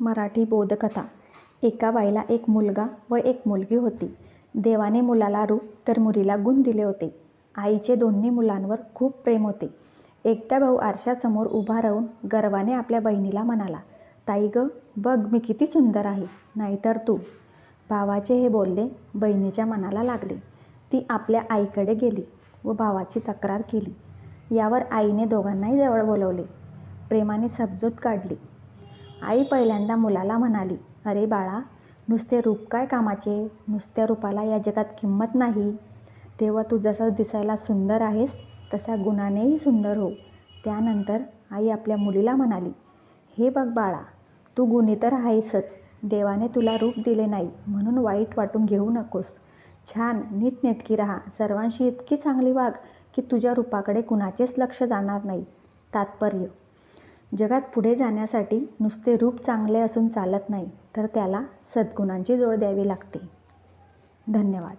मराठी बोधकथा. एका बाईला एक मुलगा व एक मुलगी होती. देवाने मुलाला रूप तर मुलीला गुण दिले होते. आईचे दोन्ही मुलांवर खूप प्रेम होते. एकट्या भाऊ आरशासमोर उभा राहून गर्वाने आपल्या बहिणीला म्हणाला ताई गं बघ मी किती सुंदर आहे नाहीतर तू. भावाचे हे बोलले बहिणीच्या मनाला लागले. ती आपल्या आईकडे गेली व भावाची तक्रार केली. यावर आईने दोघांनाही जवळ बोलवले. प्रेमाने समजूत काढली. आई पहिल्यांदा मुलाला म्हणाली अरे बाळा नुसते रूप काय कामाचे? नुसत्या रूपाला या जगात किंमत नाही. तेव्हा तू जसं दिसायला सुंदर आहेस तसा गुणानेही सुंदर हो. त्यानंतर आई आपल्या मुलीला म्हणाली हे बघ बाळा तू गुणी तर आहेसच. देवाने तुला रूप दिले नाही म्हणून वाईट वाटून घेऊ नकोस. छान नीटनेटकी राहा. सर्वांशी इतकी चांगली वाघ की तुझ्या रूपाकडे कुणाचेच लक्ष जाणार नाही. तात्पर्य जगात पुढे जाण्यासाठी नुसते रूप चांगले असून चालत नाही तर त्याला सद्गुणांची जोड द्यावी लागते. धन्यवाद.